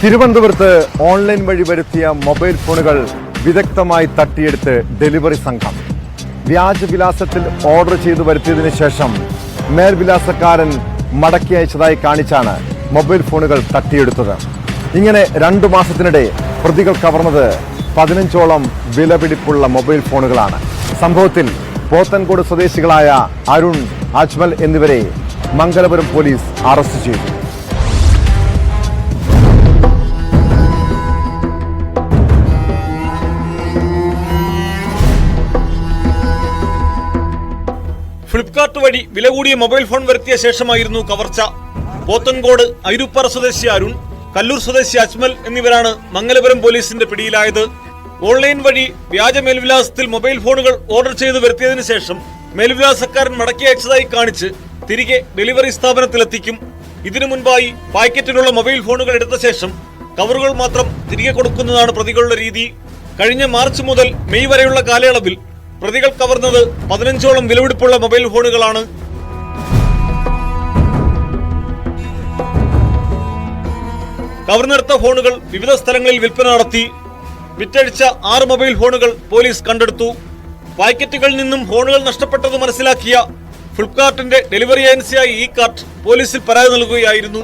തിരുവനന്തപുരത്ത് ഓൺലൈൻ വഴി വരുത്തിയ മൊബൈൽ ഫോണുകൾ വിദഗ്ധമായി തട്ടിയെടുത്ത് ഡെലിവറി സംഘം. വ്യാജവിലാസത്തിൽ ഓർഡർ ചെയ്തു വരുത്തിയതിനു ശേഷം മേൽവിലാസക്കാരൻ മടക്കി അയച്ചതായി കാണിച്ചാണ് മൊബൈൽ ഫോണുകൾ തട്ടിയെടുത്തത്. ഇങ്ങനെ രണ്ടു മാസത്തിനിടെ പ്രതികൾ കവർന്നത് പതിനഞ്ചോളം വിലപിടിപ്പുള്ള മൊബൈൽ ഫോണുകളാണ്. സംഭവത്തിൽ പോത്തൻകോട് സ്വദേശികളായ അരുൺ അജ്മൽ എന്നിവരെ മംഗലപുരം പോലീസ് അറസ്റ്റ് ചെയ്തു. ഫ്ലിപ്കാർട്ട് വഴി വില കൂടിയ മൊബൈൽ ഫോൺ വരുത്തിയ ശേഷമായിരുന്നു കവർച്ച. പോത്തൻകോട് ഐരുപ്പാറ സ്വദേശി അരുൺ കല്ലൂർ സ്വദേശി അജ്മൽ എന്നിവരാണ് മംഗലപുരം പോലീസിന്റെ പിടിയിലായത്. ഓൺലൈൻ വഴി വ്യാജ മേൽവിലാസത്തിൽ മൊബൈൽ ഫോണുകൾ ഓർഡർ ചെയ്തു വരുത്തിയതിനു ശേഷം മേൽവിലാസക്കാരൻ മടക്കി അയച്ചതായി കാണിച്ച് തിരികെ ഡെലിവറി സ്ഥാപനത്തിലെത്തിക്കും. ഇതിനു മുൻപായി പാക്കറ്റിലുള്ള മൊബൈൽ ഫോണുകൾ എടുത്ത ശേഷം കവറുകൾ മാത്രം തിരികെ കൊടുക്കുന്നതാണ് പ്രതികളുടെ രീതി. കഴിഞ്ഞ മാർച്ച് മുതൽ മെയ് വരെയുള്ള കാലയളവിൽ പ്രതികൾ കവർന്നത് പതിനഞ്ചോളം വിലപിടിപ്പുള്ള മൊബൈൽ ഫോണുകളാണ്. കവർന്നെടുത്ത ഫോണുകൾ വിവിധ സ്ഥലങ്ങളിൽ വിൽപ്പന നടത്തി. വിറ്റഴിച്ച ആറ് മൊബൈൽ ഫോണുകൾ പോലീസ് കണ്ടെടുത്തു. പാക്കറ്റുകളിൽ നിന്നും ഫോണുകൾ നഷ്ടപ്പെട്ടത് മനസ്സിലാക്കിയ ഫ്ലിപ്കാർട്ടിന്റെ ഡെലിവറി ഏജൻസിയായ ഇ കാർട്ട് പോലീസിൽ പരാതി നൽകുകയായിരുന്നു.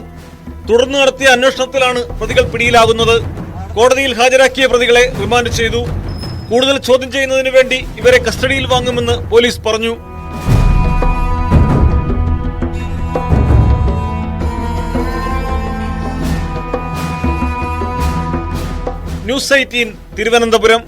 തുടർന്ന് നടത്തിയ അന്വേഷണത്തിലാണ് പ്രതികൾ പിടിയിലാകുന്നത്. കോടതിയിൽ ഹാജരാക്കിയ പ്രതികളെ റിമാൻഡ് ചെയ്തു. കൂടുതൽ ചോദ്യം ചെയ്യുന്നതിന് വേണ്ടി ഇവരെ കസ്റ്റഡിയിൽ വാങ്ങുമെന്ന് പോലീസ് പറഞ്ഞു. News Eighteen Thiruvananthapuram.